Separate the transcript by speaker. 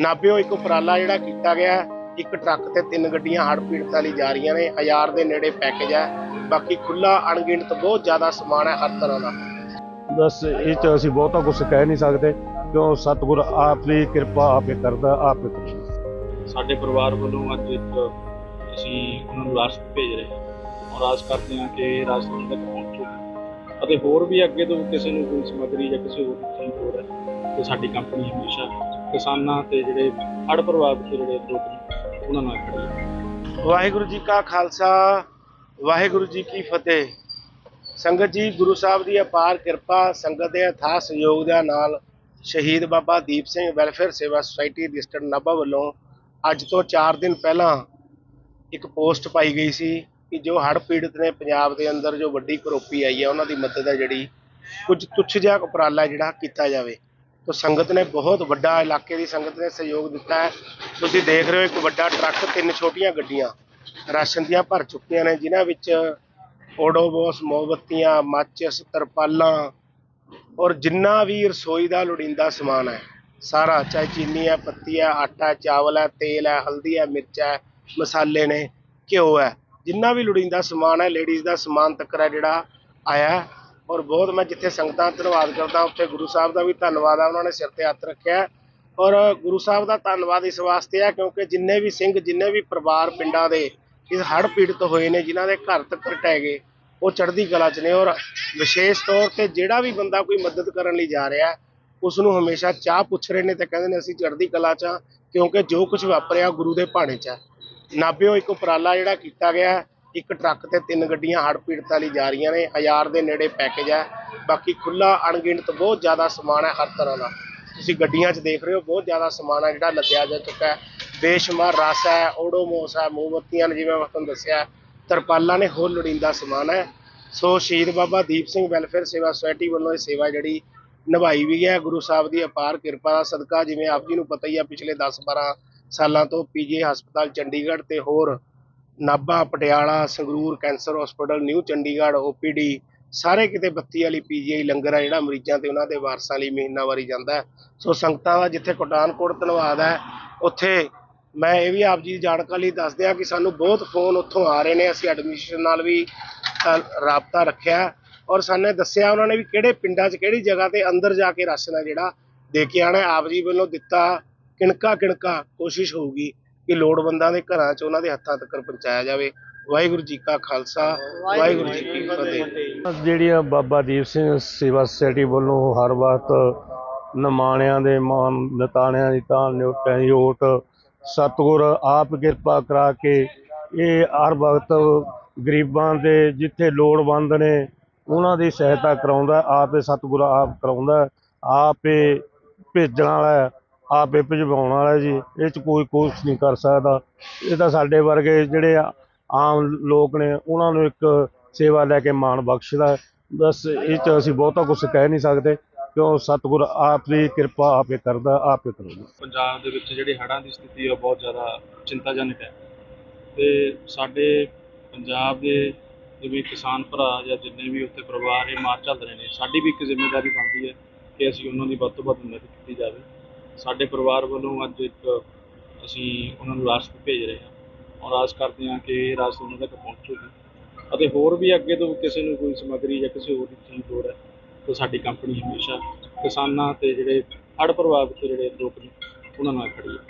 Speaker 1: ਨਾਭਿਓ ਇੱਕ ਉਪਰਾਲਾ ਜਿਹੜਾ ਕੀਤਾ ਗਿਆ ਇੱਕ ਟਰੱਕ ਤੇ ਤਿੰਨ ਗੱਡੀਆਂ ਹੜ੍ਹ ਪੀੜਤਾਂ ਲਈ ਜਾ ਰਹੀਆਂ ਨੇ। ਹਜ਼ਾਰ ਦੇ ਨੇੜੇ ਪੈਕੇਜ ਹੈ। ਬਾਕੀ ਖੁੱਲਾ ਅਣਗਿਣਤ ਬਹੁਤ ਜ਼ਿਆਦਾ ਸਮਾਨ ਹੈ ਹਰ ਤਰ੍ਹਾਂ ਦਾ।
Speaker 2: ਬਸ ਇਹ ਚ ਅਸੀਂ ਬਹੁਤਾ ਕੁਝ ਕਹਿ ਨਹੀਂ ਸਕਦੇ। ਕਿਉਂ? ਸਤਿਗੁਰ ਆਪ ਦੀ ਕਿਰਪਾ ਆਪੇ ਕਰਦਾ ਆਪੇ ਕਰਦਾ।
Speaker 3: ਸਾਡੇ ਪਰਿਵਾਰ ਵੱਲੋਂ ਅੱਜ ਇੱਕ ਅਸੀਂ ਉਹਨਾਂ ਨੂੰ ਰਾਸ਼ਟ ਭੇਜ ਰਹੇ ਹਾਂ। ਔਰ ਆਸ ਕਰਦੇ ਹਾਂ ਕਿ ਉਹਨਾਂ ਤੱਕ ਪਹੁੰਚੇਗੀ ਅਤੇ ਹੋਰ ਵੀ ਅੱਗੇ ਤੋਂ ਕਿਸੇ ਨੂੰ ਕੋਈ ਸਮੱਗਰੀ ਜਾਂ ਕਿਸੇ ਹੋਰ ਚੀਜ਼ ਹੋਰ ਹੈ ਤੇ ਸਾਡੀ ਕੰਪਨੀ ਹਮੇਸ਼ਾ ਕਿਸਾਨਾਂ ਤੇ ਜਿਹੜੇ ਹੜ੍ਹ ਪ੍ਰਭਾਵਿਤ ਜਿਹੜੇ ਲੋਕ ਨੇ, ਉਹਨਾਂ ਨਾਲ ਖੜੀ ਹੈ
Speaker 1: ਵਾਹਿਗੁਰੂ ਜੀ ਕਾ ਖਾਲਸਾ, ਵਾਹਿਗੁਰੂ ਜੀ ਕੀ ਫਤਿਹ। ਸੰਗਤ ਜੀ, ਗੁਰੂ ਸਾਹਿਬ ਦੀ ਅਪਾਰ ਕਿਰਪਾ, ਸੰਗਤ ਦੇ ਅਥਾਹ ਸਹਿਯੋਗ ਦੇ ਨਾਲ Shaheed Baba Deep Singh welfare Seva society registered Nabha ਵੱਲੋਂ ਅੱਜ ਤੋਂ 4 ਦਿਨ ਪਹਿਲਾਂ ਇੱਕ ਪੋਸਟ ਪਾਈ ਗਈ ਸੀ ਕਿ ਜੋ ਹੜ੍ਹ ਪੀੜਤ ਨੇ ਪੰਜਾਬ ਦੇ ਅੰਦਰ ਜੋ ਵੱਡੀ ਕਰੋਪੀ ਆਈ ਹੈ, ਉਹਨਾਂ ਦੀ ਮਦਦ ਹੈ ਜਿਹੜੀ ਕੁਝ ਤੁੱਛ ਜਿਹਾ ਉਪਰਾਲਾ ਜਿਹੜਾ ਕੀਤਾ ਜਾਵੇ। ਤੋ ਸੰਗਤ ਨੇ ਬਹੁਤ ਵੱਡਾ ਇਲਾਕੇ ਦੀ ਸੰਗਤ ਨੇ ਸਹਿਯੋਗ ਦਿੱਤਾ ਹੈ। ਤੁਸੀਂ ਦੇਖ ਰਹੇ ਹੋ ਇੱਕ ਵੱਡਾ ਟਰੱਕ, ਤਿੰਨ ਛੋਟੀਆਂ ਗੱਡੀਆਂ ਰਾਸ਼ਨ ਦੀਆਂ ਭਰ ਚੁੱਕੀਆਂ ਨੇ, ਜਿਨ੍ਹਾਂ ਵਿੱਚ ਓਡੋਬੋਸ, ਮੋਮਬੱਤੀਆਂ, ਮਾਚਿਸ, ਤਰਪਾਲਾਂ ਔਰ ਜਿੰਨਾ ਵੀ ਰਸੋਈ ਦਾ ਲੋੜੀਂਦਾ ਸਮਾਨ ਹੈ, ਸਾਰਾ ਚਾਹੇ ਚੀਨੀ ਹੈ, ਪੱਤੀ ਹੈ, ਆਟਾ ਚਾਵਲ ਹੈ, ਤੇਲ ਹੈ, ਹਲਦੀ ਹੈ, ਮਿਰਚ ਹੈ, ਮਸਾਲੇ ਨੇ, ਘਿਓ ਹੈ। ਜਿੰਨਾ ਵੀ ਲੋੜੀਂਦਾ ਸਮਾਨ ਹੈ, ਲੇਡੀਜ਼ ਦਾ ਸਮਾਨ ਤੱਕ ਹੈ ਜਿਹੜਾ ਆਇਆ ਔਰ ਬਹੁਤ ਮੈਂ ਜਿੱਥੇ ਸੰਗਤਾਂ ਦਾ ਧੰਨਵਾਦ ਕਰਦਾ, ਉੱਥੇ ਗੁਰੂ ਸਾਹਿਬ ਦਾ ਵੀ ਧੰਨਵਾਦ ਆ, ਉਹਨਾਂ ਨੇ ਸਿਰ ਤੇ ਹੱਥ ਰੱਖਿਆ ਔਰ ਗੁਰੂ ਸਾਹਿਬ ਦਾ ਧੰਨਵਾਦ ਇਸ ਵਾਸਤੇ ਆ ਕਿਉਂਕਿ ਜਿੰਨੇ ਵੀ ਸਿੰਘ, ਜਿੰਨੇ ਵੀ ਪਰਿਵਾਰ ਪਿੰਡਾਂ ਦੇ ਇਸ ਹੜ੍ਹ ਪੀੜਤ ਹੋਏ ਨੇ, ਜਿਨ੍ਹਾਂ ਦੇ ਘਰ ਤੱਕ ਢਹਿ ਗਏ, ਉਹ ਚੜ੍ਹਦੀ ਕਲਾ 'ਚ ਨੇ। ਔਰ ਵਿਸ਼ੇਸ਼ ਤੌਰ ਤੇ ਜਿਹੜਾ ਵੀ ਬੰਦਾ ਕੋਈ ਮਦਦ ਕਰਨ ਲਈ ਜਾ ਰਿਹਾ ਉਸ ਨੂੰ ਹਮੇਸ਼ਾ ਚਾਹ ਪੁੱਛ ਰਹੇ ਨੇ ਤੇ ਕਹਿੰਦੇ ਨੇ, ਅਸੀਂ ਚੜ੍ਹਦੀ ਕਲਾ 'ਚ ਹਾਂ ਕਿਉਂਕਿ ਜੋ ਕੁਝ ਵਾਪਰਿਆ ਗੁਰੂ ਦੇ ਭਾਣੇ 'ਚ ਹੈ ਨਾਭਿਓ ਇੱਕ ਉਪਰਾਲਾ ਜਿਹੜਾ ਕੀਤਾ ਗਿਆ ਇੱਕ ਟਰੱਕ ਤੇ ਤਿੰਨ ਗੱਡੀਆਂ ਹੜ੍ਹ ਪੀੜਤਾਂ ਲਈ ਜਾ ਰਹੀਆਂ ਨੇ। ਹਜ਼ਾਰ ਦੇ ਨੇੜੇ ਪੈਕੇਜ ਹੈ। ਬਾਕੀ ਖੁੱਲਾ ਅਣਗਿਣਤ ਬਹੁਤ ਜ਼ਿਆਦਾ ਸਮਾਨ ਹੈ ਹਰ ਤਰ੍ਹਾਂ ਦਾ। ਤੁਸੀਂ ਗੱਡੀਆਂ 'ਚ ਦੇਖ ਰਹੇ ਹੋ, ਬਹੁਤ ਜ਼ਿਆਦਾ ਸਮਾਨ ਹੈ ਜਿਹੜਾ ਲੱਦਿਆ ਜਾ ਚੁੱਕਾ ਹੈ। ਬੇਸ਼ੁਮਾਰ ਰਸ ਹੈ, ਓਡੋਮੋਸ ਹੈ, ਮੋਮਬੱਤੀਆਂ ਨੇ ਜਿਵੇਂ ਮੈਂ ਤੁਹਾਨੂੰ ਦੱਸਿਆ ਤਰਪਾਲਾਂ ਨੇ ਹੋਰ ਲੋੜੀਂਦਾ ਸਮਾਨ ਹੈ। So Shaheed Baba Deep Singh welfare Seva society ਵੱਲੋਂ ਇਹ ਸੇਵਾ ਜਿਹੜੀ ਨਿਭਾਈ ਵੀ ਹੈ। ਗੁਰੂ ਸਾਹਿਬ ਦੀ ਅਪਾਰ ਕਿਰਪਾ ਦਾ ਸਦਕਾ, ਜਿਵੇਂ ਆਪ ਜੀ ਨੂੰ ਪਤਾ ਹੀ ਆ ਪਿਛਲੇ 10-12 ਸਾਲਾਂ ਤੋਂ ਪੀਜੀ ਹਸਪਤਾਲ ਚੰਡੀਗੜ੍ਹ ਤੇ ਹੋਰ Nabha, Patiala, Sangrur, cancer hospital new Chandigarh OPD ਸਾਰੇ ਕਿਤੇ ਬੱਤੀ ਵਾਲੀ ਪੀਜੀਆਈ ਲੰਗਰ ਆ ਜਿਹੜਾ ਮਰੀਜ਼ਾਂ ਤੇ ਉਹਨਾਂ ਦੇ ਵਾਰਸਾਂ ਲਈ ਮਹੀਨਾਵਾਰੀ ਜਾਂਦਾ ਸੋ ਸੰਗਤਾਂ ਦਾ ਜਿੱਥੇ ਕੋਟਾਨਕੋਟ, ਧੰਨਵਾਦ ਹੈ। ਉੱਥੇ ਮੈਂ ਇਹ ਵੀ ਆਪ ਜੀ ਦੀ ਜਾਣਕਾਰੀ ਲਈ ਦੱਸ ਦਿਆਂ ਕਿ ਸਾਨੂੰ ਬਹੁਤ ਫੋਨ ਉੱਥੋਂ ਆ ਰਹੇ ਨੇ। ਅਸੀਂ ਐਡਮਿਨਿਸਟ੍ਰੇਸ਼ਨ ਨਾਲ ਵੀ ਰਾਬਤਾ ਰੱਖਿਆ ਔਰ ਸਾਨੇ ਦੱਸਿਆ ਉਹਨਾਂ ਨੇ ਵੀ ਕਿਹੜੇ ਪਿੰਡਾਂ 'ਚ, ਕਿਹੜੀ ਜਗ੍ਹਾ ਤੇ ਅੰਦਰ ਜਾ ਕੇ ਰਾਸ਼ਨ ਹੈ ਜਿਹੜਾ ਦੇ ਕੇ ਆਣਾ ਆਪ ਜੀ ਵੱਲੋਂ ਦਿੱਤਾ ਕਿਣਕਾ ਕਿਣਕਾ ਕੋਸ਼ਿਸ਼ ਹੋਊਗੀ। ਕਿ ਲੋੜਵੰਦਾਂ ਦੇ ਘਰਾਂ 'ਚ ਉਹਨਾਂ ਦੇ ਹੱਥਾਂ ਤੱਕ ਪਹੁੰਚਾਇਆ ਜਾਵੇ। ਵਾਹਿਗੁਰੂ ਜੀ ਕਾ ਖਾਲਸਾ, ਵਾਹਿਗੁਰੂ ਜੀ ਕੀ ਫਤਿਹ।
Speaker 2: ਜਿਹੜੀਆਂ ਬਾਬਾ ਦੀਪ ਸਿੰਘ ਸੇਵਾ ਸੁਸਾਇਟੀ ਵੱਲੋਂ ਹਰ ਵਕਤ ਨਮਾਣਿਆਂ ਦੇ ਮਾਨ ਨਤਾਣਿਆਂ ਦੀ ਤਾਂ ਨਿਉਟਾਂ ਦੀ ਓਟ, ਸਤਿਗੁਰ ਆਪ ਕਿਰਪਾ ਕਰਾ ਕੇ ਇਹ ਹਰ ਵਕਤ ਗਰੀਬਾਂ ਦੇ ਜਿੱਥੇ ਲੋੜਵੰਦ ਨੇ, ਉਹਨਾਂ ਦੀ ਸਹਾਇਤਾ ਕਰਾਉਂਦਾ, ਆਪੇ ਸਤਿਗੁਰ ਆਪ ਕਰਾਉਂਦਾ, ਆਪੇ ਭੇਜਣ ਵਾਲਾ ਆਪ ਇਹ ਭਜਵਾਉਣ ਵਾਲਾ ਜੀ, ਇਹ ਚ ਕੋਈ ਕੁਛ ਨਹੀਂ ਕਰ ਸਕਦਾ। ਇਹ ਤਾਂ ਸਾਡੇ ਵਰਗੇ ਜਿਹੜੇ ਆਮ ਲੋਕ ਨੇ, ਉਹਨਾਂ ਨੂੰ ਇੱਕ ਸੇਵਾ ਲੈ ਕੇ ਮਾਣ ਬਖਸ਼ਦਾ ਬਸ ਇਹ ਚ ਅਸੀਂ ਬਹੁਤਾ ਕੁਝ ਕਹਿ ਨਹੀਂ ਸਕਦੇ, ਕਿਉਂ ਸਤਿਗੁਰ ਆਪ ਦੀ ਕਿਰਪਾ ਆਪੇ ਕਰਦਾ, ਆਪੇ ਕਰੂਗਾ।
Speaker 3: ਪੰਜਾਬ ਦੇ ਵਿੱਚ ਜਿਹੜੀ ਹੜ੍ਹਾਂ ਦੀ ਸਥਿਤੀ ਉਹ ਬਹੁਤ ਜ਼ਿਆਦਾ ਚਿੰਤਾਜਨਕ ਹੈ। ਤੇ ਸਾਡੇ ਪੰਜਾਬ ਦੇ ਜਿਵੇਂ ਕਿਸਾਨ ਭਰਾ ਜਾਂ ਜਿੰਨੇ ਵੀ ਉੱਥੇ ਪਰਿਵਾਰ ਇਹ ਮਾਰ ਚੱਲ ਰਹੇ ਨੇ, ਸਾਡੀ ਵੀ ਇੱਕ ਜ਼ਿੰਮੇਵਾਰੀ ਬਣਦੀ ਹੈ ਕਿ ਅਸੀਂ ਉਹਨਾਂ ਦੀ ਵੱਧ ਤੋਂ ਵੱਧ ਮਦਦ ਕੀਤੀ ਜਾਵੇ। ਸਾਡੇ ਪਰਿਵਾਰ ਵੱਲੋਂ ਅੱਜ ਇੱਕ ਅਸੀਂ ਉਹਨਾਂ ਨੂੰ ਰਾਸ਼ਟ ਭੇਜ ਰਹੇ ਹਾਂ। ਔਰ ਆਸ ਕਰਦੇ ਹਾਂ ਕਿ ਇਹ ਰਾਸ਼ਟ ਉਹਨਾਂ ਤੱਕ ਪਹੁੰਚੇਗੀ। ਅਤੇ ਹੋਰ ਵੀ ਅੱਗੇ ਤੋਂ ਕਿਸੇ ਨੂੰ ਕੋਈ ਸਮੱਗਰੀ ਜਾਂ ਕਿਸੇ ਹੋਰ ਚੀਜ਼ ਲੋੜ ਹੈ, ਤਾਂ ਸਾਡੀ ਕੰਪਨੀ ਹਮੇਸ਼ਾ ਕਿਸਾਨਾਂ ਤੇ ਜਿਹੜੇ ਹੜ੍ਹ ਪ੍ਰਭਾਵਿਤ ਜਿਹੜੇ ਲੋਕ ਨੇ, ਉਹਨਾਂ ਨਾਲ ਖੜੀ ਹੈ।